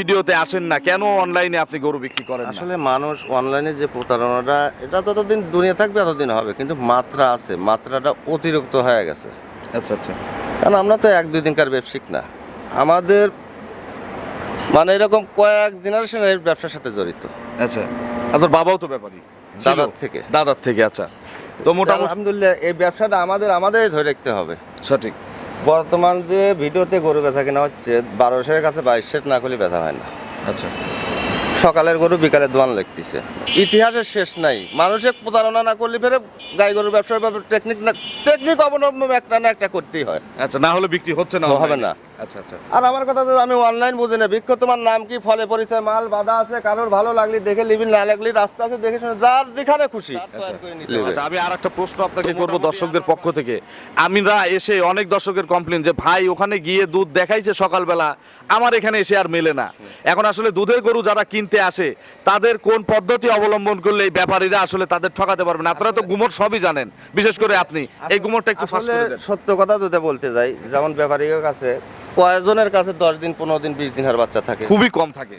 ভিডিওতে আসেন না কেন অনলাইনে আপনি গরু বিক্রি করেন না? আসলে মানুষ অনলাইনে যে প্রতারণাটা এটা ততদিন দুনিয়া থাকবে ততদিন হবে। কিন্তু মাত্রা আছে মাত্রাটা অতিরিক্ত হয়ে গেছে। আচ্ছা আচ্ছা। কারণ আমরা তো এক দুই দিনকার ব্যবসায়িক না। আমাদের মানে এরকম কয়েক জেনারেশন এর ব্যবসার সাথে জড়িত। আচ্ছা আপনার বাবাও তো ব্যাপারী। ছিল? দাদার থেকে। দাদার থেকে আচ্ছা। তো মোটামুটি আলহামদুলিল্লাহ এই ব্যবসাটা আমাদের আমাদেরই ধরে রাখতে হবে। সঠিক। বর্তমান যে ভিডিওতে গরু ব্যথা কেনা হচ্ছে বারোশের কাছে বাইশ সেট না করলে ব্যথা হয় না। আচ্ছা। সকালের গরু বিকালের দোয়ান লেখতেছে ইতিহাসের শেষ নাই। মানুষের প্রতারণা না করলে ফেরে গাই গরুর ব্যবসা টেকনিক না টেকনিক অবলম্বন একটা না একটা করতেই হয়। আচ্ছা না হলে বিক্রি হচ্ছে না হবে না। আচ্ছা আচ্ছা। আর আমার কথা তো আমি অনলাইন বুঝি না। বৃক্ষ তোমার নাম কি? ফলে পরিচয় মাল বাধা আছে কারোর ভালো লাগলে দেখে লিবি না লাগলে রাস্তা আছে দেখে শুনে যার যেখানে খুশি। আচ্ছা আমি আর একটা প্রশ্ন আপনাকে করব দর্শকদের পক্ষ থেকে। আমিরা এসে অনেক দর্শকের কমপ্লেন যে ভাই ওখানে গিয়ে দুধ দেখাইছে সকালবেলা। আমার এখানে এসে আর মেলে না। এখন আসলে দুধের গরু যারা কিনতে আসে তাদের কোন পদ্ধতি অবলম্বন করলে এই ব্যাপারীরা আসলে তাদের ঠকাতে পারবেন আপনারা তো গুমর সবই জানেন বিশেষ করে আপনি। এই গুমরটা একটু ফাঁস আসলে করে দেন। সত্য কথা যদি বলতে যাই যেমন ব্যাপারীর কাছে কয়জনের কাছে দশ দিন পনেরো দিন বিশ দিন আর বাচ্চা থাকে। খুবই কম থাকে।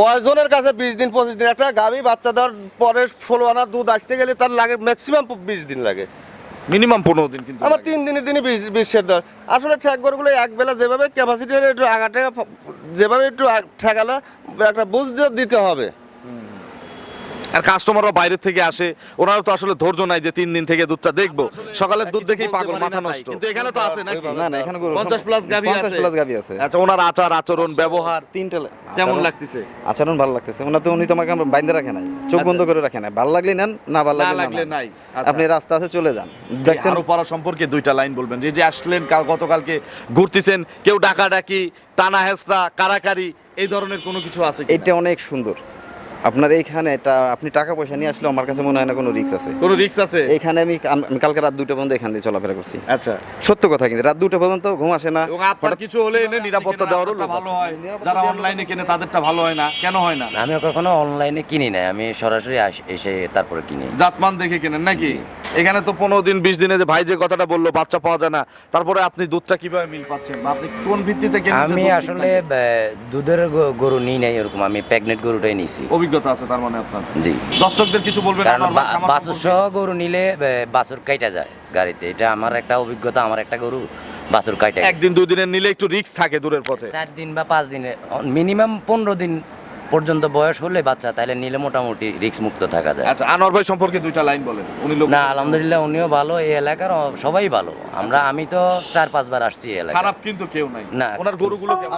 কয়জনের কাছে বিশ দিন পঁচিশ দিন। একটা গাভী বাচ্চা দেওয়ার পরে ষোলো আনা দুধ আসতে গেলে তার লাগে ম্যাক্সিমাম বিশ দিন লাগে। মিনিমাম পনেরো দিন কিন্তু আমার। তিন দিনে দিনে বিশ বিশের দর আসলে ঠেক গরুগুলো এক বেলা যেভাবে ক্যাপাসিটি হলে একটু আগা ঠেকা যেভাবে একটু ঠেকালো একটা বুঝ দিতে হবে। আর কাস্টমাররা বাইরে থেকে আসে ওনারা তো আসলে ধৈর্য নাই যে তিন দিন থেকে দুধটা দেখব। সকালের দুধ দেখেই পাগল মাথা নষ্ট। কিন্তু এখানে তো আছে নাকি? না না এখানে 50 প্লাস 50 আছে। প্লাস গাভী আছে। আচ্ছা ওনার আচার আচরণ ব্যবহার তিনটা কেমন লাগতেছে? আচরণ ভালো লাগতেছে। ওনা তো উনি তোমাকে আমরা বাইন্দে রাখে নাই। চোখ বন্ধ করে রাখে নাই। ভালো লাগলে নেন না ভালো আচ্ছা। না লাগলে নাই। আচ্ছা। আপনি রাস্তা আছে চলে যান। দেখছেন? আরও পড়া সম্পর্কে দুইটা লাইন বলবেন। যে যে আসলেন কাল গতকালকে ঘুরতেছেন কেউ ডাকাডাকি টানা হেসরা কারাকারি এই ধরনের কোনো কিছু আছে এটা অনেক সুন্দর। আপনার এইখানে এটা আপনি টাকা পয়সা নিয়ে আসলে আমার কাছে মনে হয় না কোনো রিস্ক আছে। কোনো রিস্ক আছে? এইখানে আমি আমি কালকে রাত দুটো পর্যন্ত এখান দিয়ে চলাফেরা করছি। আচ্ছা। সত্য কথা কিন্তু রাত দুটো পর্যন্ত ঘুম আসে না। আপনার কিছু হলে এনে নিরাপত্তা দেওয়ারও ভালো হয়। যারা অনলাইনে কেনে তাদেরটা ভালো হয় না। কেন হয় না? আমি কখনো অনলাইনে কিনি নাই। আমি সরাসরি এসে তারপরে কিনি। জাতমান দেখে কেনেন নাকি? এখানে তো পনেরো দিন বিশ দিনে যে ভাই যে কথাটা বলল বাচ্চা পাওয়া যায় না। তারপরে আপনি দুধটা কীভাবে মিল পাচ্ছেন? বা আপনি কোন ভিত্তিতে কেনেন আমি আসলে দুধের গরু নিই নাই এরকম আমি প্রেগনেন্ট গরুটাই নিছি। অভিজ্ঞতা আছে তার মানে আপনার। জি। দর্শকদের কিছু বলবেন বাছুর সহ গরু নিলে আহ, বাছুর কাইটা যায় গাড়িতে। এটা আমার একটা অভিজ্ঞতা আমার একটা গরু বাছুর কাইটা একদিন নিলে একটু রিস্ক থাকে দূরের পথে। চার দিন বা পাঁচ দিনে মিনিমাম পনেরো দিন পর্যন্ত বয়স হলে বাচ্চা তাহলে নিলে মোটামুটি রিস্ক মুক্ত থাকা যায়। আচ্ছা আনোয়ার ভাই সম্পর্কে দুইটা লাইন বলেন। উনি না আলহামদুলিল্লাহ উনিও ভালো এই এলাকার সবাই ভালো। আমরা আমি তো চার পাঁচবার আসছি এই এলাকায়। খারাপ কিন্তু কেউ নাই। না। ওনার গরুগুলো কেমন?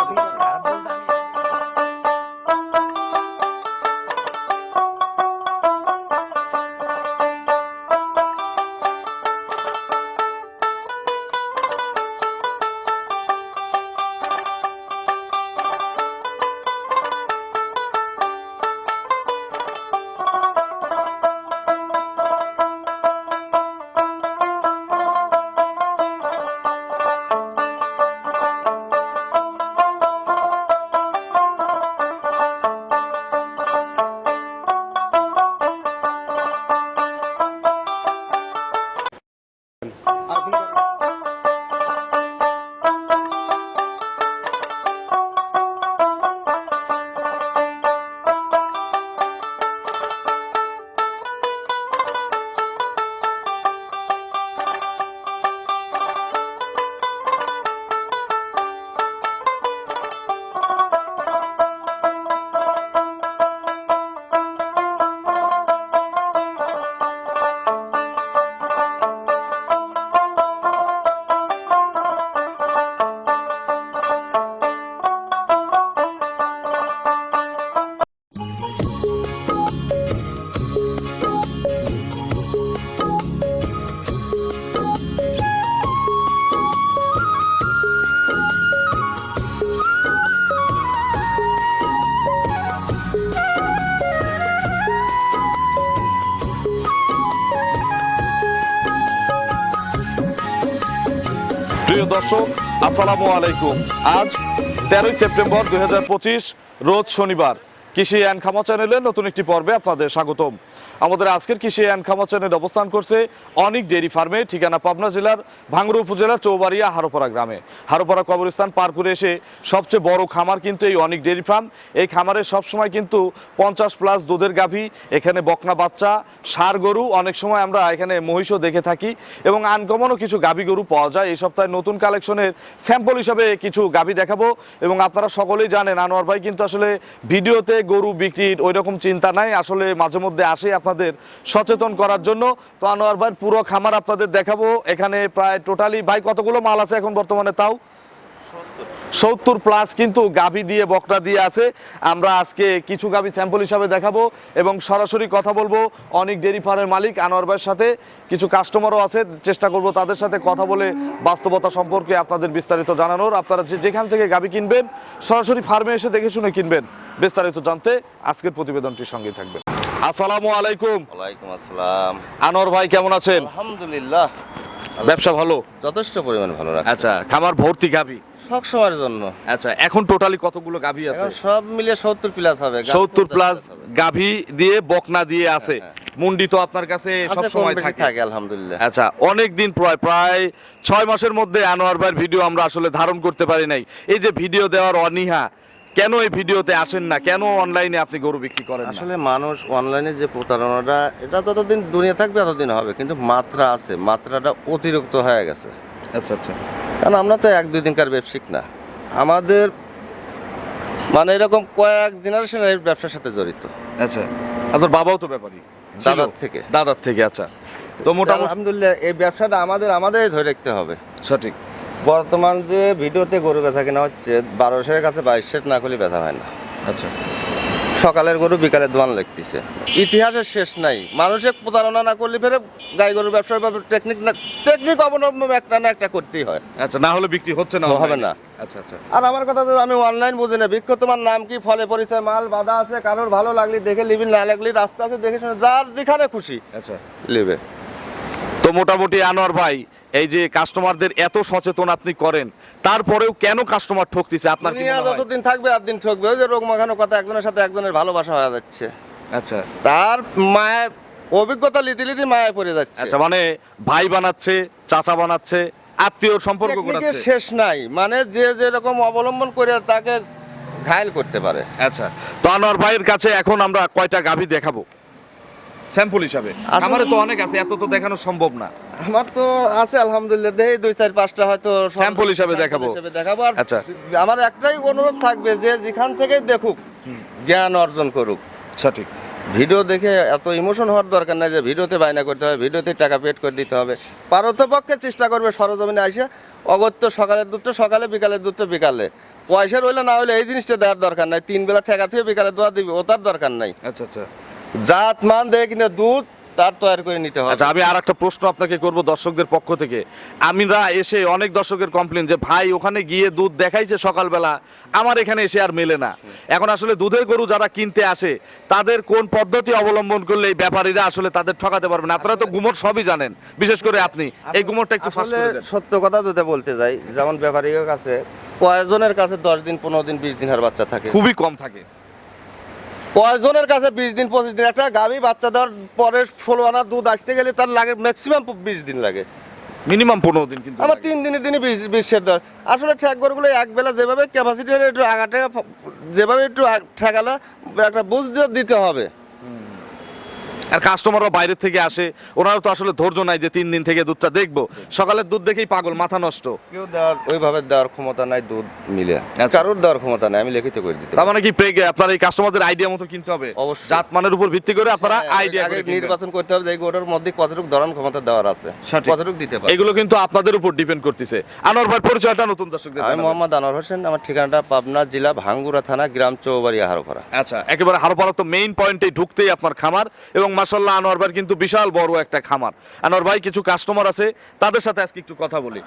দর্শক, আসসালামু আলাইকুম। আজ তেরোই সেপ্টেম্বর দুই হাজার পঁচিশ, রোজ শনিবার। কৃষি অ্যান্ড খামা চ্যানেলের নতুন একটি পর্বে আপনাদের স্বাগতম। আমাদের আজকের কৃষি অ্যান্ড খামার চ্যানেল অবস্থান করছে অনেক ডেয়ারি ফার্মে, ঠিকানা পাবনা জেলার ভাঙ্গুড়া উপজেলার চৌবাড়িয়া হারোপাড়া গ্রামে। হারোপাড়া কবরস্থান পার করে এসে সবচেয়ে বড় খামার কিন্তু এই অনেক ডেয়ারি ফার্ম। এই খামারে সবসময় কিন্তু পঞ্চাশ প্লাস দুধের গাভী, এখানে বকনা বাচ্চা সার গরু, অনেক সময় আমরা এখানে মহিষও দেখে থাকি এবং আনকমনও কিছু গাভী গরু পাওয়া যায়। এই সপ্তাহে নতুন কালেকশনের স্যাম্পল হিসাবে কিছু গাভী দেখাবো এবং আপনারা সকলেই জানেন, আনোয়ার ভাই কিন্তু আসলে ভিডিওতে গরু বিক্রির ওই রকম চিন্তা নাই, আসলে মাঝে মধ্যে আসে আপনাদের সচেতন করার জন্য। তো আনোয়ার ভাইয়ের পুরো খামার আপনাদের দেখাবো। এখানে প্রায় টোটালি, ভাই কতগুলো মাল আছে এখন বর্তমানে তাও? সত্তর প্লাস কিন্তু গাভী দিয়ে, বকরা দিয়ে আছে। আমরা আজকে কিছু গাভী স্যাম্পল হিসাবে দেখাবো এবং সরাসরি কথা বলব অনেক ডেরি ফার্মের মালিক আনোয়ার ভাইয়ের সাথে। কিছু কাস্টমারও আছে, চেষ্টা করব তাদের সাথে কথা বলে বাস্তবতা সম্পর্কে আপনাদের বিস্তারিত জানানোর। আপনারা যেখান থেকে গাভী কিনবেন, সরাসরি ফার্মে এসে দেখে শুনে কিনবেন। বিস্তারিত জানতে আজকের প্রতিবেদনটির সঙ্গে থাকবেন। আসসালামু আলাইকুম। ওয়ালাইকুম আসসালাম। আনোয়ার ভাই কেমন আছেন? আলহামদুলিল্লাহ। ব্যবসা ভালো? যথেষ্ট পরিমাণ ভালো রাখে আচ্ছা খামার ভর্তি গাভী? সব সময়ের জন্য। আচ্ছা এখন টোটালি কতগুলো গাভী আছে? সব মিলিয়ে সত্তর প্লাস হবে গাছ সত্তর পঞ্চাশ প্লাস plus গাভী দিয়ে বকনা দিয়ে আছে। মুন্ডি তো আপনার কাছে সব সময় থাকে। থাকে আলহামদুলিল্লাহ। আচ্ছা অনেক দিন প্রায় প্রায় ছয় মাসের মধ্যে আনোয়ার ভাইয়ের ভিডিও আমরা আসলে ধারণ করতে পারি নাই। এই যে ভিডিও দেওয়ার অনীহা কেন এই ভিডিওতে আসেন না? কেন অনলাইনে আপনি গরু বিক্রি করেন আসলে মানুষ অনলাইনে যে প্রতারণাটা এটা ততদিন দুনিয়া থাকবে ততদিন হবে। কিন্তু মাত্রা আছে মাত্রাটা অতিরিক্ত হয়ে গেছে। আচ্ছা আচ্ছা। কারণ আমরা তো এক দুই দিনকার ব্যবসায়িক না। আমাদের মানে এরকম কয়েক জেনারেশন এই ব্যবসার সাথে জড়িত। আচ্ছা। আপনার বাবাও তো ব্যাপারী। দাদার থেকে। দাদার থেকে আচ্ছা। তো মোটামুটি আলহামদুলিল্লাহ এই ব্যবসাটা আমাদের আমাদেরই ধরে রাখতে হবে। সঠিক। বর্তমান যে ভিডিওতে গরু বেচা কেনা হচ্ছে বারোশের কাছে বাইশ সেট না করলে বেচা হয় না। আচ্ছা। সকালের গরু বিকালের দোয়ান লাগতেছে। ইতিহাসের শেষ নাই। মানুষের প্রতারণা না করলে ফেরে গাই গরুর ব্যবসায় টেকনিক না টেকনিক অবলম্বন একটা না একটা করতেই হয়। আচ্ছা না হলে বিক্রি হচ্ছে না হবে না। আচ্ছা আচ্ছা। আর আমার কথা তো আমি অনলাইন বুঝি না। বিক্ষ তোমার নাম কি? ফলে পরিচয় মাল বাধা আছে কারোর ভালো লাগলে দেখে লিবি না লাগলে রাস্তা আছে দেখে শুনে যার যেখানে খুশি আচ্ছা। লিবে তো মোটামুটি আনোয়ার ভাই এই যে কাস্টমারদের এত সচেতন আপনি করেন তারপরেও কেন কাস্টমার ঠকতেছে? আপনার কি মনে হয়? যতদিন থাকবে আর দিন ঠকবে। ওই যে রোগ মাখানো কথা একজনের সাথে একজনের ভালোবাসা হয়ে যাচ্ছে। আচ্ছা। তার মায়ের অভিজ্ঞতা লিতি লিতি মায়ে পড়ে যাচ্ছে। আচ্ছা মানে ভাই বানাচ্ছে চাচা বানাচ্ছে আত্মীয় সম্পর্ক করাচ্ছে শেষ নাই। মানে যে যেরকম অবলম্বন করে তাকে ঘায়ল করতে পারে। আচ্ছা তো আনোয়ার ভাইয়ের কাছে এখন আমরা কয়টা গাভী দেখাবো? স্যাম্পল হিসাবে। আমারে তো অনেক আছে এত তো দেখানো সম্ভব না। আমার তো আছে আলহামদুলিল্লাহ। দেখি দুই চার পাঁচটা হয়তো Sample হিসাবে দেখাবো। হিসাবে দেখাবো। আর আচ্ছা। আমার একটাই অনুরোধ থাকবে যে যেখান থেকে দেখুক জ্ঞান অর্জন করুক। সঠিক। ভিডিও দেখে এত ইমোশন হওয়ার দরকার নাই যে ভিডিওতে বায়না করতে হবে ভিডিওতে টাকা পেড করে দিতে হবে। পারতপক্ষে চেষ্টা করবে সরজমিনে আসে অগত্য সকালের দুধটা সকালে বিকালের দুধটা বিকালে। পয়সা রইলে না হইলে এই জিনিসটা দেওয়ার দরকার নাই। তিন বেলা ঠেকা থেকে বিকালে দোয়া দিবি ও তার দরকার নাই। আচ্ছা আচ্ছা। জাত মান দেখে কিনে দুধ তার তৈরি করে নিতে হবে। আচ্ছা আমি আর একটা প্রশ্ন আপনাকে করব দর্শকদের পক্ষ থেকে। আমিরা এসে অনেক দর্শকের কমপ্লেন যে ভাই ওখানে গিয়ে দুধ দেখাইছে সকালবেলা আমার এখানে এসে আর মেলে না। এখন আসলে দুধের গরু যারা কিনতে আসে তাদের কোন পদ্ধতি অবলম্বন করলে এই ব্যাপারীরা আসলে তাদের ঠকাতে পারবেন আপনারা তো গুমর সবই জানেন বিশেষ করে আপনি। এই গুমরটা একটু ফাঁস করে দেন। সত্য কথা যদি বলতে যাই যেমন ব্যাপারীর কাছে কয়েকজনের কাছে দশ দিন পনেরো দিন বিশ দিন আর বাচ্চা থাকে। খুবই কম থাকে। কয়জনের কাছে বিশ দিন পঁচিশ দিন? একটা গাভী বাচ্চা দেওয়ার পরে ষোলো আনা দুধ আসতে গেলে তার লাগে ম্যাক্সিমাম বিশ দিন লাগে। মিনিমাম পনেরো দিন কিন্তু আমার তিন দিনে দিনে বিশ বিশের দর আসলে ঠ্যাক গরুগুলো এক বেলা যেভাবে ক্যাপাসিটি হলে একটু আগাটা যেভাবে একটু ঠেকালো একটা বুঝ দিতে হবে। আর কাস্টমাররা বাইরে থেকে আসে ওনারা তো আসলে ধৈর্য নাই যে তিন দিন থেকে দুধটা দেখব। সকালের দুধ দেখেই পাগল মাথা নষ্ট। কেউ দেওয়ার ওইভাবে দেওয়ার ক্ষমতা নাই দুধ মিলে। আচ্ছা। কারোর দেওয়ার ক্ষমতা নাই আমি লিখিত করে দিতে তার মানে কি পেগে আপনার এই কাস্টমারদের আইডিয়া মতো কিনতে হবে? অবশ্যই। জাত মানের উপর ভিত্তি করে আপনারা আইডিয়া হ্যাঁ, নির্বাচন করতে হবে যে এই গরুটার মধ্যে কতটুকু ধরন ক্ষমতা দেওয়ার আছে। কতটুকু দিতে পারে এগুলো কিন্তু আপনাদের উপর ডিপেন্ড করতেছে। আনোয়ার ভাই পরিচয়টা নতুন দর্শকদের আমি মোহাম্মদ আনোয়ার হোসেন আমার ঠিকানাটা পাবনা জেলা ভাঙ্গুরা থানা গ্রাম চৌবাড়ি হারোপাড়া। আচ্ছা একেবারে হারোপাড়া তো মেইন পয়েন্টে ঢুকতেই আপনার খামার এবং মাসাল্লাহ আনোয়ার ভাই কিন্তু বিশাল বড় একটা খামার। আনোয়ার ভাই, কিছু কাস্টমার আছে, তাদের সাথে আজকে একটু কথা বলি।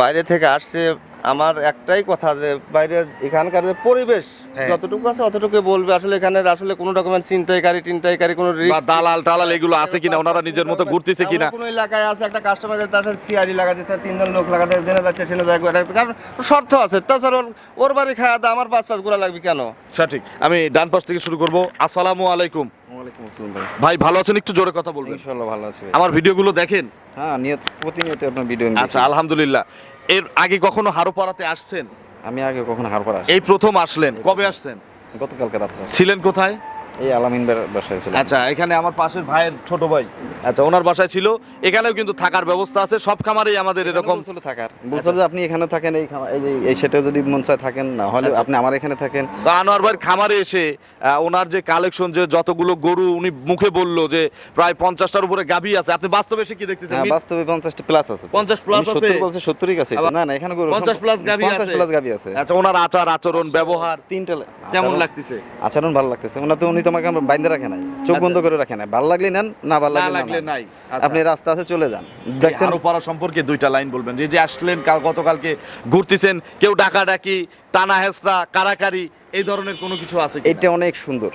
বাইরে থেকে আসছে আমার একটাই কথা যে বাইরে এখানকার যে পরিবেশ হ্যাঁ। যতটুকু আছে অতটুকু বলবে। আসলে এখানে আসলে কোনো রকমের চিন্তাইকারী টিন্তাইকারী কোনো বা দালাল টালাল এগুলো আছে কিনা ওনারা নিজের মতো ঘুরতেছে কিনা? কোনো এলাকায় আছে একটা কাস্টমার তার সাথে সিআরই লাগাতে তার তিনজন লোক লাগাতে জেনে যাচ্ছে সেনে যায় এটা- কারণ শর্ত আছে। তাছাড়া ওর- ওর বাড়ি খাওয়া দাওয়া আমার পাঁচ পাঁচ গুড়া লাগবে কেন? সঠিক। আমি ডান পাশ থেকে শুরু করব। আসসালামু আলাইকুম। ভাই। ভাই ভালো আছেন? একটু জোরে কথা বলবেন। ইনশাল্লাহ ভালো আছে। আমার ভিডিওগুলো দেখেন? হ্যাঁ নিয়ত প্রতিনিয়ত আপনার ভিডিও আচ্ছা আলহামদুলিল্লাহ। এর আগে কখনো হারোপাড়াতে আসছেন? আমি আগে কখনো হারপার আসি এই প্রথম আসলেন। কবে আসছেন? গতকালকে রাত্রে। ছিলেন কোথায়? এই আলামিন বাসায় ছিল আচ্ছা এখানে আমার পাশের ভাইয়ের ছোট ভাই। আচ্ছা ওনার বাসায় ছিল। এখানেও কিন্তু থাকার ব্যবস্থা আছে। সব খামারেই আমাদের এরকম। বলছিল থাকার। বলছিল যে আপনি এখানে থাকেন এই এই সেটা যদি মন চায় থাকেন না হলে আচ্ছা। আপনি আমার এখানে থাকেন। তো আনোয়ার ভাইয়ের খামারে এসে ওনার যে কালেকশন যে যতগুলো গরু উনি মুখে বলল যে প্রায় পঞ্চাশটার উপরে গাভী আছে। আপনি বাস্তবে এসে কি দেখতেছেন? হ্যাঁ বাস্তবে পঞ্চাশটা প্লাস আছে। 50 plus উনি 70 আছে? বলছে সত্তরই কাছে না না এখানে গরু পঞ্চাশ প্লাস গাভী পঞ্চাশ আছে। প্লাস গাভী আছে। আচ্ছা ওনার আচার আচরণ ব্যবহার তিনটা কেমন লাগতেছে? আচরণ ভালো লাগতেছে। ওনা তো উনি তোমাকে বাইন্দে রাখে নাই চোখ বন্ধ করে রাখে নাই। ভালো লাগলে নেন না ভালো লাগলে নাই। আচ্ছা। আপনি রাস্তা আছে চলে যান। দেখছেন পাড়া সম্পর্কে দুইটা লাইন বলবেন। যে যে আসলেন কাল গতকালকে ঘুরতেছেন কেউ ডাকাডাকি টানা হেসরা কারাকারি এই ধরনের কোনো কিছু আছে এটা অনেক সুন্দর।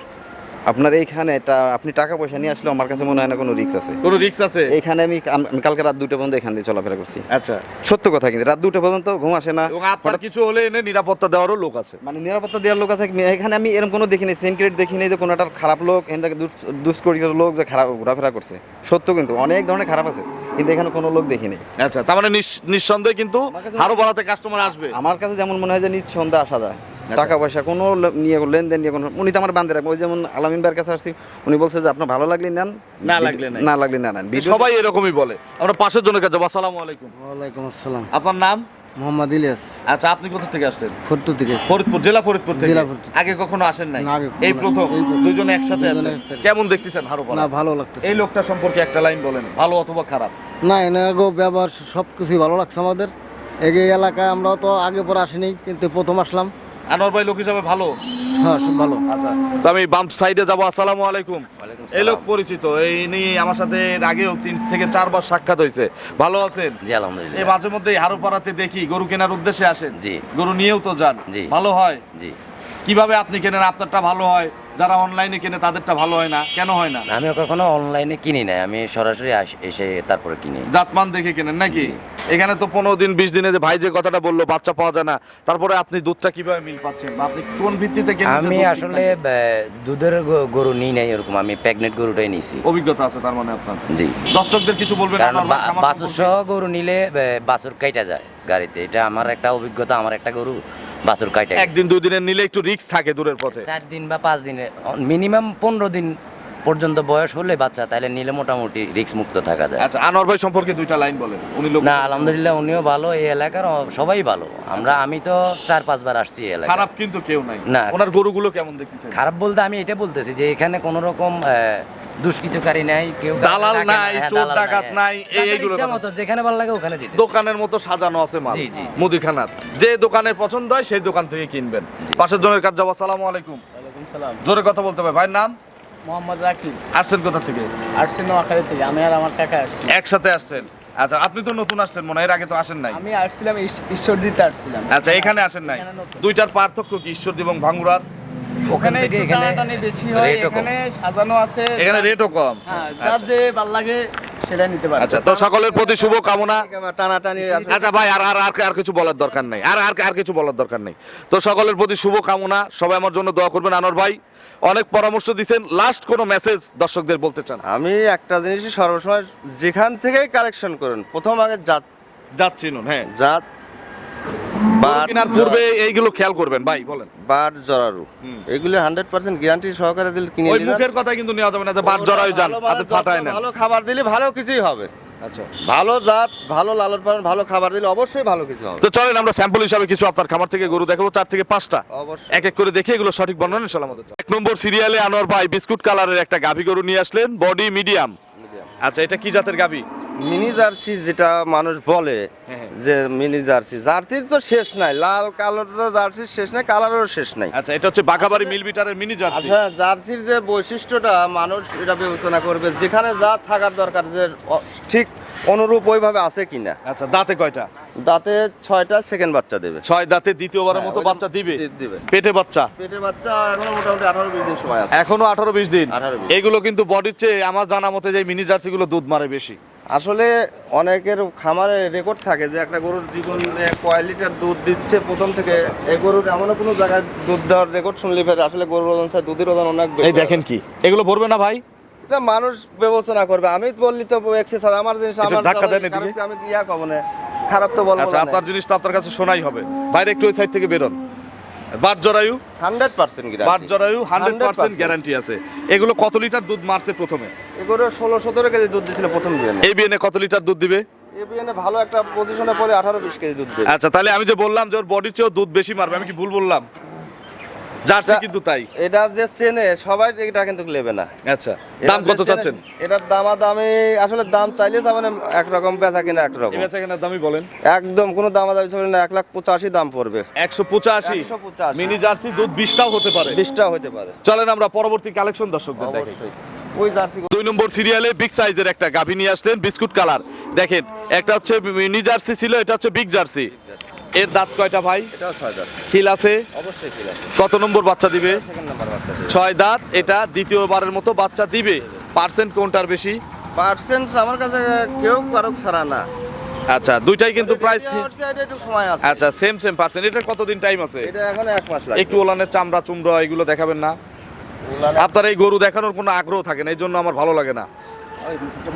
আপনার এইখানে এটা আপনি টাকা পয়সা নিয়ে আসলে আমার কাছে মনে হয় না কোনো রিস্ক আছে। কোনো রিক্স আছে? এইখানে আমি আমি কালকে রাত দুটো পর্যন্ত এখান দিয়ে চলাফেরা করছি। আচ্ছা। সত্য কথা কিন্তু রাত দুটো পর্যন্ত ঘুম আসে না। আপনার কিছু হলে এনে নিরাপত্তা দেওয়ারও লোক আছে। মানে নিরাপত্তা দেওয়ার লোক আছে। এখানে আমি এরকম কোনো দেখিনি সিনক্রেট দেখিনি যে কোনো একটা খারাপ লোক এখান থেকে দুষ্করিত লোক যে খারাপ ঘোরাফেরা করছে। সত্য কিন্তু অনেক ধরনের খারাপ আছে কিন্তু এখানে কোনো লোক দেখিনি। আচ্ছা তার মানে নিঃস- নিঃসন্দেহে কিন্তু আরও বাড়াতে কাস্টমার আসবে। আমার কাছে যেমন মনে হয় যে নিঃসন্দেহে আসা যায়। টাকা পয়সা কোনো নিয়ে লেনদেন নিয়ে কোনো উনি তো আমার বান্ধে রাখবে ওই যেমন আলামিন ভাইয়ের কাছে আসছি উনি বলছে যে আপনার ভালো লাগলে নেন না লাগলে না লাগলে না নেন। সবাই এরকমই বলে। আমরা পাশের জনের কাছে যাব আসসালামু আলাইকুম। ওয়ালাইকুম আসসালাম। আপনার নাম? মোহাম্মদ ইলিয়াস। আচ্ছা আপনি কোথা থেকে আসছেন? ফট্টু থেকে ফরিদপুর জেলা ফরিদপুর থেকে? জেলা ফরিদপুর। আগে কখনো আসেন নাই? না, এই প্রথম দুজনে একসাথে দুজনে কেমন দেখতেছেন হারো না ভালো লাগতেছে। এই লোকটা সম্পর্কে একটা লাইন বলেন ভালো অথবা খারাপ? না এনাগো ব্যবহার সব কিছুই ভালো লাগছে আমাদের। এই এলাকায় আমরা তো আগে পরে আসিনি কিন্তু প্রথম আসলাম। আনোয়ার ভাই লোক হিসাবে ভালো? হ্যাঁ ভালো। আচ্ছা। তো আমি বাম সাইডে যাব আসসালামু আলাইকুম। এই লোক পরিচিত এই নিয়ে আমার সাথে এর আগেও তিন থেকে চারবার সাক্ষাৎ হয়েছে। ভালো আছেন? জি এই আলহামদুলিল্লাহ মাঝে মধ্যে হারোপাড়াতে দেখি গরু কেনার উদ্দেশ্যে আসেন। জি। গরু নিয়েও তো যান। জি। ভালো হয়? জি। কীভাবে আপনি কেনেন? আপনারটা ভালো হয়? যারা অনলাইনে কেনে তাদেরটা ভালো হয় না? কেন হয় না? আমি কখনো অনলাইনে কিনি নাই। আমি সরাসরি এসে তারপরে কিনি। জাতমান দেখে কেনেন নাকি? এখানে তো পনেরো দিন বিশ দিনে যে ভাই যে কথাটা বলল বাচ্চা পাওয়া যায় না। তারপরে আপনি দুধটা কীভাবে মিল পাচ্ছেন? বা আপনি কোন ভিত্তিতে কেনেন আমি আসলে দুধের গরু নিই নাই এরকম আমি প্রেগনেন্ট গরুটাই নিছি। অভিজ্ঞতা আছে তার মানে আপনার? জি। দর্শকদের কিছু বলবেন কারণ আমার বা- আমার বাছুর সহ গরু নিলে আহ, বাছুর কাইটা যায়। গাড়িতে। এটা আমার একটা অভিজ্ঞতা আমার একটা গরু বাছুর কাটে একদিন দুই দিনের নিলে একটু রিস্ক থাকে দূরের পথে। চার দিন বা পাঁচ দিনে মিনিমাম পনেরো দিন পর্যন্ত বয়স হলে বাচ্চা তাহলে নিলে মোটামুটি রিক্স মুক্ত থাকা যায়। আচ্ছা আনোয়ার ভাই সম্পর্কে দুইটা লাইন বলেন। উনি লোক না আলহামদুলিল্লাহ উনিও ভালো এই এলাকার সবাই ভালো। আমরা আমি তো চার পাঁচবার আসছি এই এলাকায়। খারাপ কিন্তু কেউ নাই। না। ওনার গরুগুলো কেমন দেখতেছেন? খারাপ বলতে আমি এটা বলতেছি যে এখানে কোনো রকম দুষ্কৃতকারী নাই কেউ দালাল নাই, হ্যাঁ, চোর ডাকাত নাই, এই- এইগুলো ইচ্ছা মতো যেখানে ভালো লাগে ওখানে দিতে দোকানের মতো সাজানো আছে মাল। জি, জি, জি। মুদিখানার। যে দোকানে পছন্দ হয় সেই দোকান থেকে কিনবেন। পাশের জনের কাজ যাব আসসালামু আলাইকুম। সালাম। জোরে কথা বলতে হবে। ভাইয়ের নাম? মোহাম্মদ রাকিব। আসছেন কোথা থেকে? আসছি নোয়াখালী থেকে। আমি আর আমার কাকা আসছি। একসাথে আসছেন। আচ্ছা আপনি তো নতুন আসছেন মনে হয় এর আগে তো আসেন নাই। আমি আসছিলাম ইস- ঈশ্বর দিতে আসছিলাম। আচ্ছা এখানে আসেন নাই। দুইটার পার্থক্য কি ঈশ্বরদী এবং ভাঙ্গুরার? ওখান থেকে এখানে বেশি হয় এখানে সাজানো আছে। এখানে রেটও কম? হ্যাঁ যার যে ভালো লাগে সেটা নিতে পারে আচ্ছা তো সকলের প্রতি শুভ কামনা। টানাটানি আচ্ছা ভাই আর আর আর আর কিছু বলার দরকার নেই। আর আর আর কিছু বলার দরকার নেই। তো সকলের প্রতি শুভ কামনা। সবাই আমার জন্য দোয়া করবেন। আনোয়ার ভাই অনেক পরামর্শ দিচ্ছেন লাস্ট কোনো মেসেজ দর্শকদের বলতে চান? আমি একটা জিনিসই সর্বসময় যেখান থেকেই কালেকশন করেন প্রথম আগে জাত যাচ্ছেন হ্যাঁ। জাত বাট কেনার পূর্বে এইগুলো খেয়াল করবেন ভাই বলেন। বাট জরারু। এগুলি হান্ড্রেড পার্সেন্ট গ্যারান্টি সহকারে দিলে কিনে ওই মুখের কথা কিন্তু নেওয়া যাবে না যে বাদ জড়াই যান ফাটায় নেন। ভালো খাবার দিলে ভালো কিছুই হবে। আচ্ছা। ভালো জাত ভালো লালন পালন ভালো খাবার দিলে অবশ্যই ভালো কিছু হবে। তো চলেন আমরা স্যাম্পল হিসাবে কিছু আপনার খামার থেকে গরু দেখাবো চার থেকে পাঁচটা। অবশ্যই। এক এক করে দেখে এগুলো সঠিক বর্ণনা আমাদের এক নম্বর সিরিয়ালে আনোয়ার ভাই বিস্কুট কালারের একটা গাভী গরু নিয়ে আসলেন বডি মিডিয়াম আচ্ছা এটা কি জাতের গাবি? মিনি জার্সি যেটা মানুষ বলে হ্যাঁ। যে মিনি জার্সি। জার্সির তো শেষ নাই লাল কালোর তো জার্সির শেষ নাই কালারও শেষ নাই। আচ্ছা এটা হচ্ছে বাঘাবাড়ি মিল বিটারের মিনি জার্সি। হ্যাঁ জার্সির যে বৈশিষ্ট্যটা মানুষ এটা বিবেচনা করবে যেখানে যা থাকার দরকার যে ঠিক অনুরূপ ওইভাবে আছে কিনা? আচ্ছা দাঁতে কয়টা? দাঁতে ছয়টা সেকেন্ড বাচ্চা দেবে। ছয় দাঁতে দ্বিতীয়বারের মতো হ্যাঁ, বাচ্চা দিবে। পেটে বাচ্চা? পেটে বাচ্চা এখনও মোটামুটি আঠারো বিশ দিন সময় আছে। এখনও আঠারো বিশ দিন? এগুলো কিন্তু বডির চেয়ে আমার জানা মতে যে মিনি জার্সি গুলো দুধ মারে বেশি। আসলে অনেকের খামারে রেকর্ড থাকে যে একটা গরুর জীবনে কয় লিটার দুধ দিচ্ছে প্রথম থেকে এই গরুর এমনও কোনো জায়গায় দুধ দেওয়ার রেকর্ড শুনলে ফের আসলে গরুর ওজন দুধের ওজন অনেক এই দেখেন কি। এগুলো ভরবে না ভাই? এটা মানুষ বিবেচনা করবে। আমি বললি তো এক্সেস আমার জিনিস আমার ধাক্কা দেন এদিকে। আমি ইয়া কব না? খারাপ তো বলব আচ্ছা আপনার জিনিস তো আপনার কাছে শোনাই হবে। বাইরে একটু ওই সাইড থেকে বেরোন। জরায়ু। হান্ড্রেড পার্সেন্ট বাট জরায়ু হান্ড্রেড পার্সেন্ট গ্যারান্টি আছে। এগুলো কত লিটার দুধ মারছে প্রথমে? এগুলো ষোলো সতেরো কেজি দুধ দিছিল প্রথম বিয়ানে এই বিএনে কত লিটার দুধ দিবে? এই বিয়ানে ভালো একটা পজিশনে পরে আঠারো বিশ কেজি দুধ দেবে। আচ্ছা তাহলে আমি যে বললাম যে ওর বডির চেয়েও দুধ বেশি মারবে আমি কি ভুল বললাম? জার্সি কিন্তু তাই। এটা যে চেনে সবাই এটা কিন্তু নেবে না। আচ্ছা দাম কত চাচ্ছেন? এটার দামা দামে আসলে দাম চাইলে যাবে না একরকম বেচা কিনা একরকম। বেচা দামই বলেন। একদম কোনো দামা দামি চলবে না এক লাখ পঁচাশি দাম পড়বে। একশো পঁচাশি। মিনি জার্সি দুধ বিশটাও হতে পারে। বিশটা হতে পারে। চলেন আমরা পরবর্তী কালেকশন দর্শকদের দুই নম্বর সিরিয়ালে বিগ সাইজের একটা গাভী নিয়ে আসলেন বিস্কুট কালার। দেখেন একটা হচ্ছে মিনি জার্সি ছিল এটা হচ্ছে বিগ জার্সি। এর দাঁত কয়টা ভাই? ছয় দাঁত। খিল আছে? অবশ্যই ঠিক আছে। কত নম্বর বাচ্চা দিবে? সেকেন্ড নাম্বার বাচ্চা ছয় দাঁত এটা দ্বিতীয়বারের মতো বাচ্চা দিবে। পার্সেন্ট কোনটার বেশি? পার্সেন্ট আমার কাছে কেউ কারও ছাড়া না। আচ্ছা দুইটাই কিন্তু আছে। আচ্ছা সেম সেম পার্সেন্ট এটা কতদিন টাইম আছে? এটা এখন এক মাস লাগে একটু ওলানের চামড়া চুমড়া এগুলো দেখাবেন না। আপনার এই গরু দেখানোর কোনো আগ্রহ থাকে না এই জন্য আমার ভালো লাগে না।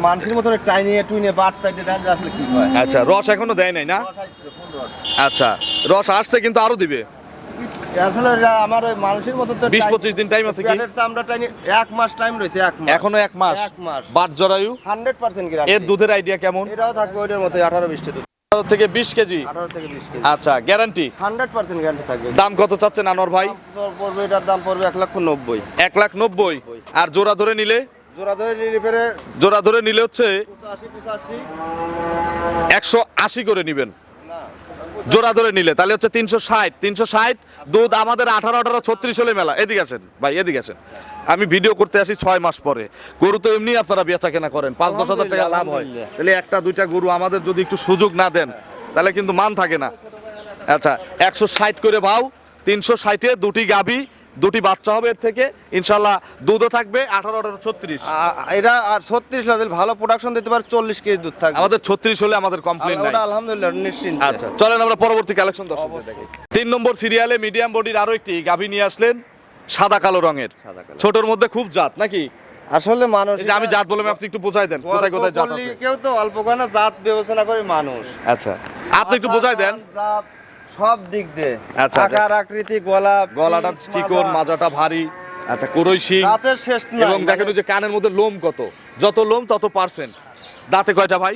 মানুষের মতন টাইনিয়ে টুইনে বাট সাইডে দেন আসলে কি হয়। আচ্ছা রস এখনও দেয় নাই না? আচ্ছা রস আসছে কিন্তু আরও দিবে। আসলে আমার ওই মানুষের মতো তো 20 time- 25 দিন time আছে কি? পেটের চামড়া টাইনি এক মাস টাইম রয়েছে এক মাস। এখনও এক মাস? এক মাস। বাট জরায়ু? হান্ড্রেড পার্সেন্ট এর দুধের আইডিয়া কেমন? এটাও থাকবে ওইটার মতো আঠারো বিশটি দুধ। আঠারো থেকে বিশ কেজি? আঠারো থেকে বিশ কেজি। আচ্ছা গ্যারান্টি হান্ড্রেড পার্সেন্ট গ্যারান্টি থাকবে। দাম কত চাচ্ছেন আনোয়ার ভাই? পড়বে এটার দাম পড়বে এক লক্ষ নব্বই। এক লাখ নব্বই। আর জোড়া ধরে নিলে? জোড়া ধরে নিলে ফেরে। জোড়া ধরে নিলে হচ্ছে একশো আশি করে নিবেন। জোড়া ধরে নিলে তাহলে হচ্ছে তিনশো ষাট তিনশো ষাট। দুধ আমাদের আঠারো আঠারো ছত্রিশ হলে মেলা। এদিকে আছেন ভাই এদিকে আছেন আমি ভিডিও করতে আসি ছয় মাস পরে। গরু তো এমনি আপনারা বেচা কেনা করেন। পাঁচ দশ হাজার টাকা লাভ হয়। তাহলে একটা দুইটা গরু আমাদের যদি একটু সুযোগ না দেন তাহলে কিন্তু মান থাকে না। আচ্ছা একশো ষাট করে ভাও তিনশো ষাটে দুটি গাভী দুটি বাচ্চা হবে এর থেকে। ইনশাল্লাহ দুধও থাকবে আঠারো আঠারো ছত্রিশ। এটা আর ছত্রিশ লাখ ভালো প্রোডাকশন দিতে পারে চল্লিশ কেজি দুধ থাকবে। আমাদের ছত্রিশ হলে আমাদের কমপ্লেন ওটা আলহামদুলিল্লাহ নিশ্চিন্ত। আচ্ছা চলেন আমরা পরবর্তী কালেকশন দর্শক তিন নম্বর সিরিয়ালে মিডিয়াম বডির আরও একটি গাভী নিয়ে আসলেন সাদা কালো রঙের। ছোটর মধ্যে খুব জাত নাকি? আসলে মানুষ আমি জাত বললাম আপনি একটু বোঝাই দেন কোথায় কোথায় জাত আছে? কেউ তো অল্প করে না জাত বিবেচনা করে মানুষ। আচ্ছা আপনি একটু বোঝাই দেন। জাত সব দিক দিয়ে। আচ্ছা, আকার আকৃতি গলা গলাটা চিকন মাজাটা ভারী। আচ্ছা কুরৈশি। শিং জাতের শেষ নাই এবং দেখেন ওই যে কানের মধ্যে লোম কত। যত লোম তত পার্সেন্ট দাঁতে কয়টা ভাই?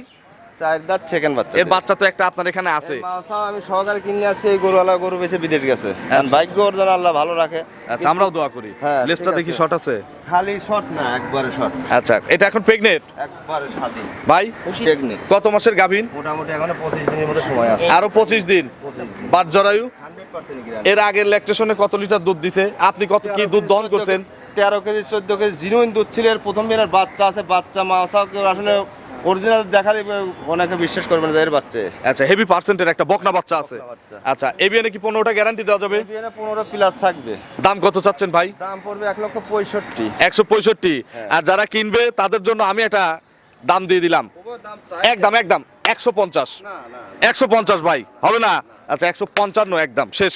চার দাঁত সেকেন্ড বাচ্চা এর বাচ্চা তো একটা আপনার এখানে আছে। আমি সহকারে কিনে আসছি এই গরুওয়ালা গরু বেশি বিদেশ গেছে। ভাগ্য ওর যেন আল্লাহ ভালো রাখে। আচ্ছা আমরাও দোয়া করি। হ্যাঁ, লেজটা দেখি শর্ট আছে। খালি শট না একবারে শট আচ্ছা এটা এখন প্রেগনেন্ট একবারে স্বাধীন। ভাই কত মাসের গাভীন? মোটামুটি এখনও পঁচিশ দিনের মতো সময় আছে। আরও পঁচিশ দিন। বাট জরায়ু? এর আগের ল্যাকটেশনে কত লিটার দুধ দিছে? আপনি কত কি দুধ দহন করছেন? তেরো কেজি চোদ্দ কেজি জিরোইন দুধ ছিল। এর প্রথম দিনের বাচ্চা আছে বাচ্চা কেউ আসলে অরিজিনাল দেখালে অনেকে বিশ্বাস করবে না এর বাচ্চা। আচ্ছা হেভি পার্সেন্টের একটা বকনা বাচ্চা আছে। আচ্ছা এবিএনে কি পনেরোটা গ্যারান্টি দেওয়া যাবে? বিয়ানে পনেরো প্লাস থাকবে। দাম কত চাচ্ছেন ভাই? দাম পড়বে এক লক্ষ পঁয়ষট্টি। একশো পঁয়ষট্টি। আর যারা কিনবে তাদের জন্য আমি একটা দাম দিয়ে দিলাম। একদম একদম একশো পঞ্চাশ। একশো পঞ্চাশ ভাই হবে না? আচ্ছা একশো পঞ্চান্ন একদম শেষ।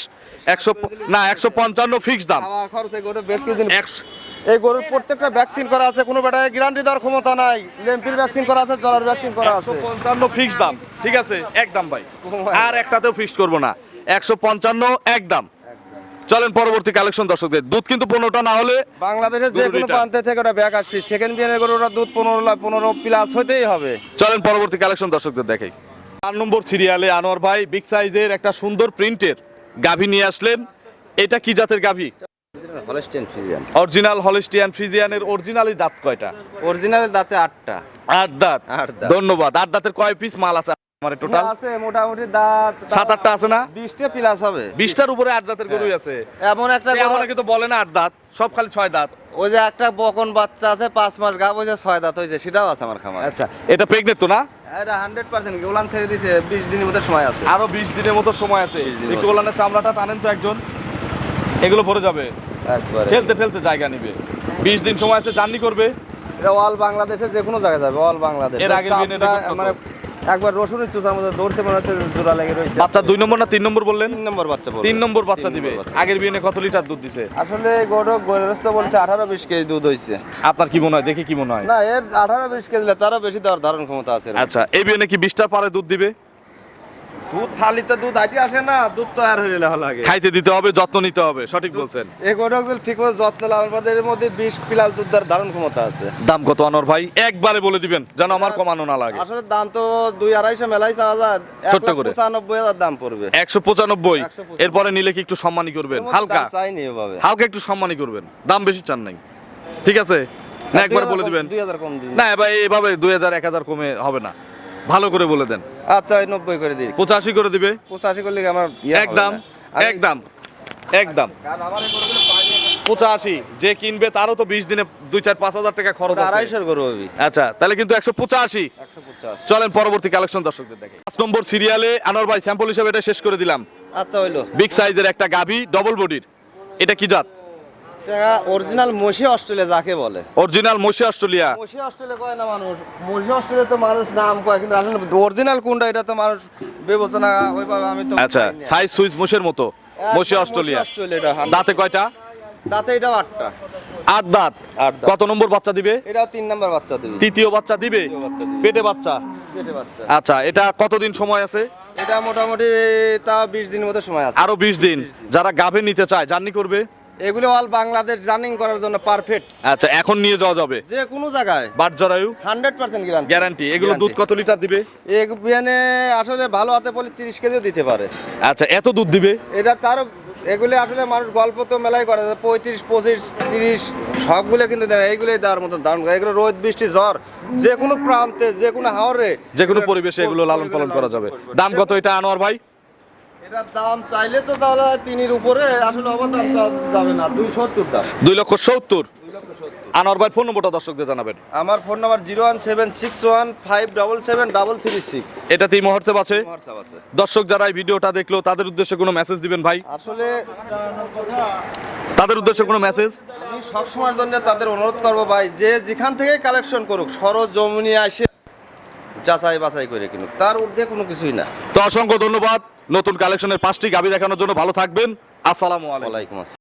একশো না একশো পঞ্চান্ন ফিক্স দাম। খরচ গরুর বেশ কিছুদিন এই গরুর প্রত্যেকটা ভ্যাকসিন করা আছে কোনো বেটায় গ্যারান্টি দেওয়ার ক্ষমতা নাই। লেম্পির ভ্যাকসিন করা আছে জলার ভ্যাকসিন করা আছে। পঞ্চান্ন ফিক্স দাম ঠিক আছে? একদম ভাই। আর একটাতেও ফিক্স করব না। একশো পঞ্চান্ন একদম। চলেন পরবর্তী কালেকশন দর্শকদের। দুধ কিন্তু পনেরোটা না হলে বাংলাদেশের যে কোনো প্রান্তে থেকে ওটা ব্যাগ আসবে সেকেন্ড বিয়ানের গরুটা দুধ পনেরো পনেরো প্লাস হতেই হবে। চলেন পরবর্তী কালেকশন দর্শকদের দেখাই। চার নম্বর সিরিয়ালে আনোয়ার ভাই বিগ সাইজের একটা সুন্দর প্রিন্টের গাভী নিয়ে আসলেন। এটা কি জাতের গাভী? হলস্টেন ফ্রিজিয়ান অরিজিনাল হলিস্টিয়ান ফ্রিজিয়ানের অরিজিনালি দাঁত কয়টা? অরিজিনাল দাঁতে আটটা। আট দাঁত। আট দাঁত। ধন্যবাদ। আট দাঁতের কয় পিস মাল আছে আমার টোটাল আছে মোটামুটি দাঁত সাত আটটা আছে না? বিশটা প্লাস হবে। উপরে আট দাঁতের গরুই আছে। এমন একটা গরু তো বলে না আট দাঁত সব খালি ছয় দাঁত। ওই যে একটা বকন বাচ্চা আছে পাঁচ মাস গাব হয়েছে ছয় দাঁত হয়েছে সেটাও আছে আমার খামার। আচ্ছা এটা প্রেগনেন্ট তো না? এটা হান্ড্রেড পার্সেন্ট ছেড়ে দিছে বিশ দিনের মতো সময় আছে। আরও বিশ দিনের মতো সময় আছে। একটু চামড়াটা টানেন তো একজন। এগুলো ভরে যাবে। ঠেলতে ঠেলতে জায়গা নিবে। বিশ দিন সময় আছে জার্নি করবে। এটা অল বাংলাদেশে যে কোনো জায়গায় যাবে অল বাংলাদেশ। এর কত? মানে একবার রসুনের চুচার মধ্যে দৌড়তে মনে হচ্ছে জোড়া লেগে রয়েছে বাচ্চা দুই নম্বর না তিন নম্বর বললেন? তিন নম্বর বাচ্চা তিন নম্বর বাচ্চা দিবে। আগের বিয়ে কত লিটার দুধ দিছে? আসলে গরু গরুস্থ বলছে আঠারো বিশ কেজি দুধ হয়েছে আপনার কি মনে হয়? দেখে কি মনে হয়? না এর আঠারো বিশ কেজি তারও বেশি দেওয়ার ধারণ ক্ষমতা আছে। আচ্ছা এই বিয়ে কি বিশটা পারে দুধ দিবে? দুধ থালিতে দুধ আসে না দুধ তো আর হইলে লাগে। খাইতে দিতে হবে যত্ন নিতে হবে সঠিক বলছেন। এই ঠিক মতো যত্ন মধ্যে বিশ প্লাস দুধ দেওয়ার ধারণ ক্ষমতা আছে। দাম কত আনোয়ার ভাই? একবারে বলে দিবেন যেন আমার কমানো না লাগে। আসলে দাম তো দুই আড়াইশো মেলাই চাওয়া যায়। করে। দাম পড়বে। একশো পঁচানব্বই। 195 এরপরে নিলে কি একটু সম্মানই করবেন? হালকা। চাইনি এভাবে। হালকা একটু সম্মানই করবেন। দাম বেশি চান নাই। ঠিক আছে? না একবার বলে দিবেন। দুই হাজার কম দিই না এবার এভাবে দুই হাজার এক হাজার কমে হবে না। ভালো করে বলে দেন। আচ্ছা ওই নব্বই করে দিই। পঁচাশি করে দিবে? পঁচাশি করলে আমার একদম? একদম একদম পঁচাশি যে কিনবে তারও তো বিশ দিনে দুই চার পাঁচ হাজার টাকা খরচ আড়াইশোর গরু হবি। আচ্ছা তাহলে কিন্তু একশো পঁচাশি। চলেন পরবর্তী কালেকশন দর্শকদের দেখে। পাঁচ নম্বর সিরিয়ালে আনোয়ার ভাই স্যাম্পল হিসেবে এটা শেষ করে দিলাম। আচ্ছা হইল। বিগ সাইজের একটা গাভি ডবল বডির এটা কি জাত? অরিজিনাল অস্ট্রেলিয়া যাকে বলে। অরিজিনাল মসি অস্ট্রেলিয়া। মসি অস্ট্রেলিয়া কয় না মানুষ? অস্ট্রেলিয়া তো মানুষ নাম কয় কিন্তু আসলে অরিজিনাল কোনটা এটা তো মানুষ বিবেচনা ওইভাবে আমি তো আচ্ছা সাইজ মতো। মসি অস্ট্রেলিয়া। দাঁতে কয়টা? দাঁতে আটটা। আট দাঁত। কত নম্বর বাচ্চা দিবে? তিন নাম্বার বাচ্চা দিবি। তৃতীয় বাচ্চা দিবে। পেটে বাচ্চা? পেটে বাচ্চা। আচ্ছা এটা কতদিন সময় আছে? এটা মোটামুটি তা বিশ দিনের মতো সময় আছে। আরও বিশ দিন। যারা গাভে নিতে চায় জার্নি করবে? এগুলো অল বাংলাদেশ জার্নিং করার জন্য পারফেক্ট আচ্ছা এখন নিয়ে যাওয়া যাবে? যে কোনো জায়গায়। বাট জরায়ু? হান্ড্রেড পার্সেন্ট গ্যারান্টি গ্যারান্টি এগুলো দুধ কত লিটার দিবে? এক বিয়ানে আসলে ভালো হাতে বলে তিরিশ কেজিও দিতে পারে। আচ্ছা এত দুধ দিবে? এটা তার এগুলি আসলে মানুষ গল্প তো মেলাই করে পঁয়ত্রিশ পঁচিশ তিরিশ সবগুলো কিন্তু দেয় এইগুলোই দেওয়ার মতো দারুণ এগুলো রোদ বৃষ্টি ঝড় যে কোনো প্রান্তে যে কোনো হাওরে। যে কোনো পরিবেশে এগুলো লালন পালন করা যাবে। দাম কত এটা আনোয়ার ভাই? এটার দাম চাইলে তো তাহলে তিনের উপরে আসলে অবদান চা- যাবে না দুই সত্তর দাম। দুই লক্ষ সত্তর। দুই লক্ষ সত্তর। আনোয়ার ভাই ফোন নম্বরটা দর্শকদের জানাবেন। আমার phone number zero one seven six one five double seven double three six. এটাতে এই আছে। দর্শক যারা এই ভিডিওটা দেখল তাদের উদ্দেশ্যে কোনো মেসেজ দিবেন ভাই? আসলে তাদের উদ্দেশ্যে কোনো মেসেজ আমি সবসময়ের জন্য তাদের অনুরোধ করব ভাই যে যেখান থেকে কালেকশন করুক সরজ জমিনে আসে যাচাই বাছাই করে কিনুক। তার ঊর্ধ্বে কোনো কিছুই না। তো অসংখ্য ধন্যবাদ। নতুন কালেকশনের পাঁচটি গাবি দেখানোর জন্য ভালো থাকবেন। আসসালামু আলাইকুম। আসসালাম।